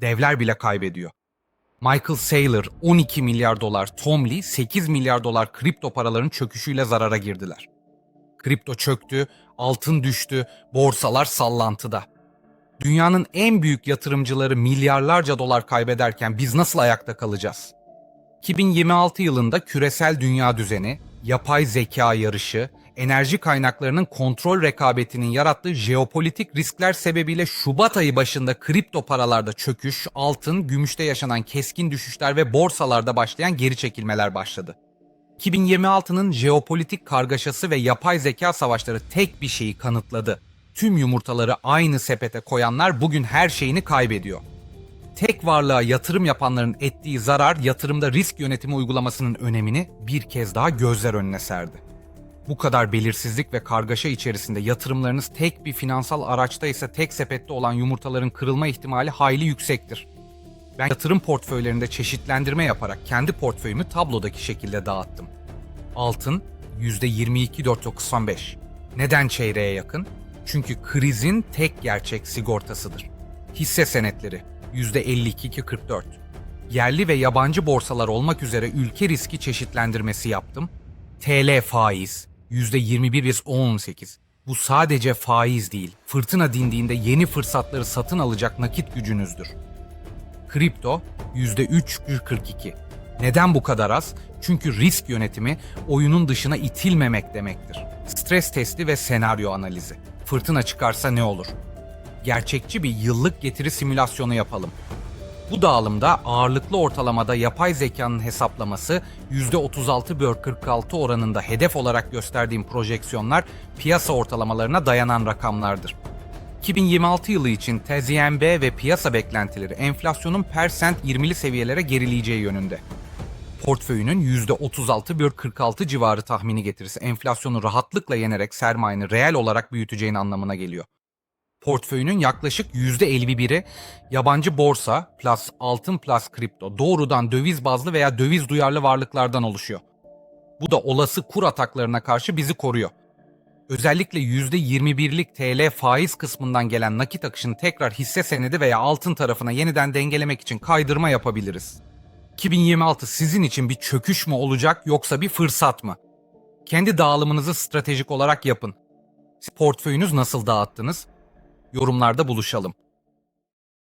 Devler bile kaybediyor. Michael Saylor 12 milyar dolar, Tom Lee 8 milyar dolar kripto paraların çöküşüyle zarara girdiler. Kripto çöktü, altın düştü, borsalar sallantıda. Dünyanın en büyük yatırımcıları milyarlarca dolar kaybederken biz nasıl ayakta kalacağız? 2026 yılında küresel dünya düzeni, yapay zeka yarışı, enerji kaynaklarının kontrol rekabetinin yarattığı jeopolitik riskler sebebiyle Şubat ayı başında kripto paralarda çöküş, altın, gümüşte yaşanan keskin düşüşler ve borsalarda başlayan geri çekilmeler başladı. 2026'nın jeopolitik kargaşası ve yapay zeka savaşları tek bir şeyi kanıtladı. Tüm yumurtaları aynı sepete koyanlar bugün her şeyini kaybediyor. Tek varlığa yatırım yapanların ettiği zarar yatırımda risk yönetimi uygulamasının önemini bir kez daha gözler önüne serdi. Bu kadar belirsizlik ve kargaşa içerisinde yatırımlarınız tek bir finansal araçta ise tek sepette olan yumurtaların kırılma ihtimali hayli yüksektir. Ben yatırım portföylerinde çeşitlendirme yaparak kendi portföyümü tablodaki şekilde dağıttım. Altın %22.495. Neden çeyreğe yakın? Çünkü krizin tek gerçek sigortasıdır. Hisse senetleri %52.44. Yerli ve yabancı borsalar olmak üzere ülke riski çeşitlendirmesi yaptım. TL faiz %21,18. Bu sadece faiz değil, fırtına dindiğinde yeni fırsatları satın alacak nakit gücünüzdür. Kripto %3,42. Neden bu kadar az? Çünkü risk yönetimi oyunun dışına itilmemek demektir. Stres testi ve senaryo analizi. Fırtına çıkarsa ne olur? Gerçekçi bir yıllık getiri simülasyonu yapalım. Bu dağılımda ağırlıklı ortalamada yapay zekanın hesaplaması %36 bölü 46 oranında hedef olarak gösterdiğim projeksiyonlar piyasa ortalamalarına dayanan rakamlardır. 2026 yılı için TZMB ve piyasa beklentileri enflasyonun persent 20'li seviyelere gerileyeceği yönünde. Portföyünün %36 bölü 46 civarı tahmini getirisi enflasyonu rahatlıkla yenerek sermayeni reel olarak büyüteceğin anlamına geliyor. Portföyünün yaklaşık %51'i yabancı borsa plus altın plus kripto doğrudan döviz bazlı veya döviz duyarlı varlıklardan oluşuyor. Bu da olası kur ataklarına karşı bizi koruyor. Özellikle %21'lik TL faiz kısmından gelen nakit akışını tekrar hisse senedi veya altın tarafına yeniden dengelemek için kaydırma yapabiliriz. 2026 sizin için bir çöküş mü olacak yoksa bir fırsat mı? Kendi dağılımınızı stratejik olarak yapın. Portföyünüz nasıl dağıttınız? Yorumlarda buluşalım.